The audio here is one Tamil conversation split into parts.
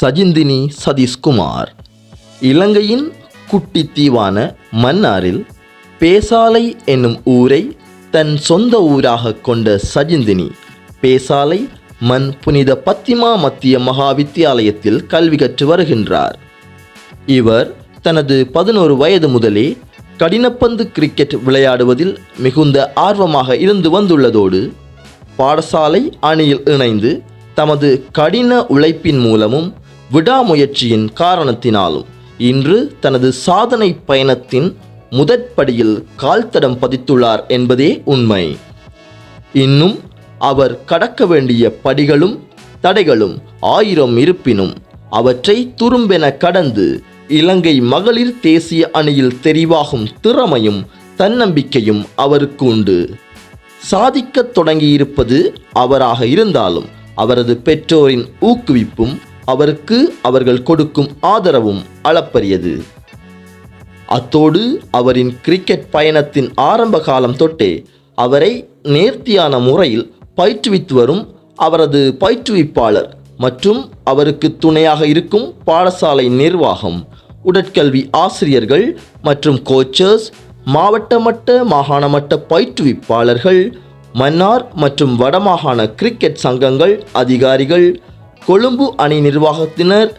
சஜிந்தினி சதீஷ்குமார். இலங்கையின் குட்டி தீவான மன்னாரில் பேசாலை என்னும் ஊரை தன் சொந்த ஊராக கொண்ட சஜிந்தினி பேசாலை மண் புனித பத்திமா மத்திய மகா வித்தியாலயத்தில் கல்வி கற்று வருகின்றார். இவர் தனது பதினோரு வயது முதலே கடினப்பந்து கிரிக்கெட் விளையாடுவதில் மிகுந்த ஆர்வமாக இருந்து வந்துள்ளதோடு பாடசாலை அணியில் இணைந்து தமது கடின உழைப்பின் மூலமும் விடாமுயற்சியின் காரணத்தினாலும் இன்று தனது சாதனை பயணத்தின் முதற்படியில் கால்தடம் பதித்துள்ளார் என்பதே உண்மை. இன்னும் அவர் கடக்க வேண்டிய படிகளும் தடைகளும் ஆயிரம் இருப்பினும் அவற்றை துரும்பென கடந்து இலங்கை மகளிர் தேசிய அணியில் தெரிவாகும் திறமையும் தன்னம்பிக்கையும் அவருக்கு உண்டு. சாதிக்கத் தொடங்கியிருப்பது அவராக இருந்தாலும் அவரது பெற்றோரின் ஊக்குவிப்பும் அவருக்கு அவர்கள் கொடுக்கும் ஆதரவும் அளப்பரியது. அத்தோடு அவரின் கிரிக்கெட் பயணத்தின் ஆரம்ப காலம் தொட்டே அவரை நேர்த்தியான முறையில் பயிற்றுவித்து வரும் அவரது பயிற்றுவிப்பாளர் மற்றும் அவருக்கு துணையாக இருக்கும் பாடசாலை நிர்வாகம் உடற்கல்வி ஆசிரியர்கள் மற்றும் கோச்சர்ஸ் மாவட்ட மட்ட மாகாண மட்ட பயிற்றுவிப்பாளர்கள் மன்னார் மற்றும் வடமாகாண கிரிக்கெட் சங்கங்கள் அதிகாரிகள் கொழும்பு அணி நிர்வாகத்தினர்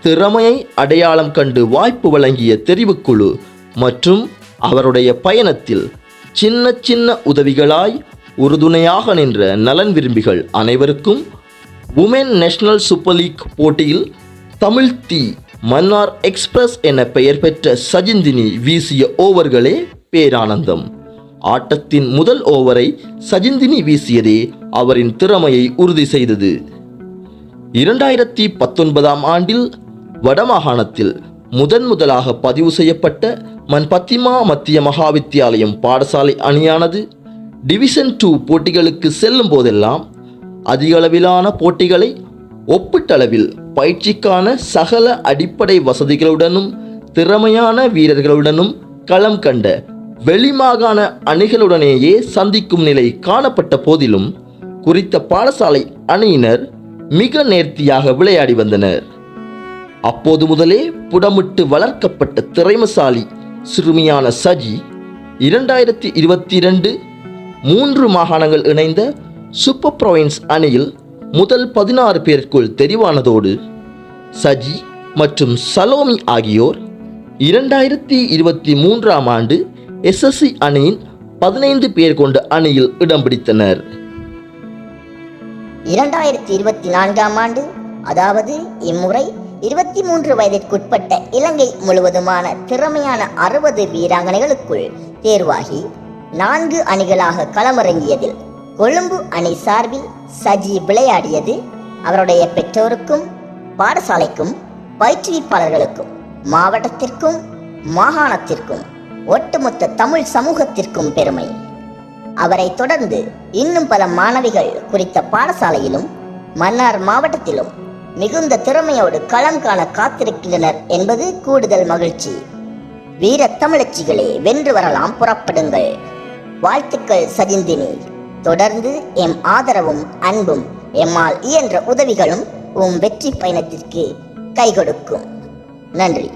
திறமையை அடையாளம் கண்டு வாய்ப்பு வழங்கிய தெரிவுக்குழு மற்றும் அவருடைய பயணத்தில் சின்ன சின்ன உதவிகளாய் உறுதுணையாக நின்ற நலன் விரும்பிகள் அனைவருக்கும் உமென் நேஷனல் சூப்பர் லீக் போட்டியில் தமிழ் தீ மன்னார் எக்ஸ்பிரஸ் என பெயர் பெற்ற சஜிந்தினி வீசிய ஓவர்களே பேரானந்தம். ஆட்டத்தின் முதல் ஓவரை சஜிந்தினி வீசியதே அவரின் திறமையை உறுதி செய்தது. இரண்டாயிரத்தி பத்தொன்பதாம் ஆண்டில் வடமாகாணத்தில் முதன் முதலாக பதிவு செய்யப்பட்ட மன் பத்திமா மத்திய மகாவித்தியாலயம் பாடசாலை அணியானது டிவிஷன் டூ போட்டிகளுக்கு செல்லும் போதெல்லாம் அதிகளவிலான போட்டிகளை ஒப்பீட்டளவில் பயிற்சிக்கான சகல அடிப்படை வசதிகளுடனும் திறமையான வீரர்களுடனும் களம் கண்ட வெளிமாகாண அணிகளுடனேயே சந்திக்கும் நிலை காணப்பட்ட போதிலும் குறித்த பாடசாலை அணியினர் மிக நேர்த்தியாக விளையாடி வந்தனர். அப்போது முதலே புடமிட்டு வளர்க்கப்பட்ட திறமசாலி சிறுமியான சஜி இரண்டாயிரத்தி இருபத்தி இரண்டு மூன்று மாகாணங்கள் இணைந்த சூப்பர் ப்ரொவின்ஸ் அணியில் முதல் பதினாறு பேருக்குள் தெரிவானதோடு சஜி மற்றும் சலோமி ஆகியோர் இரண்டாயிரத்தி இருபத்தி மூன்றாம் ஆண்டு எஸ்எஸ்சி அணியின் பதினைந்து பேர் கொண்ட அணியில் இடம் பிடித்தனர். இரண்டாயிரத்தி இருபத்தி நான்காம் ஆண்டு அதாவது இம்முறை இருபத்தி மூன்று வயதிற்குட்பட்ட இலங்கை முழுவதுமான திறமையான அறுபது வீராங்கனைகளுக்குள் தேர்வாகி நான்கு அணிகளாக களமிறங்கியதில் கொழும்பு அணி சார்பில் சஜி விளையாடியது அவருடைய பெற்றோருக்கும் பாடசாலைக்கும் பயிற்றுவிப்பாளர்களுக்கும் மாவட்டத்திற்கும் மாகாணத்திற்கும் ஒட்டுமொத்த தமிழ் சமூகத்திற்கும் பெருமை. அவரை தொடர்ந்து இன்னும் பல மாணவிகள் குறித்த பாடசாலையிலும் மன்னார் மாவட்டத்திலும் மிகுந்த திறமையோடு களம் காண காத்திருக்கின்றனர் என்பது கூடுதல் மகிழ்ச்சி. வீர தமிழச்சிகளே வென்று வரலாம் புறப்படுங்கள். வாழ்த்துக்கள் சஜிந்தினி. தொடர்ந்து எம் ஆதரவும் அன்பும் எம்மால் இயன்ற உதவிகளும் உம் வெற்றி பயணத்திற்கு கை கொடுக்கும் நன்றி.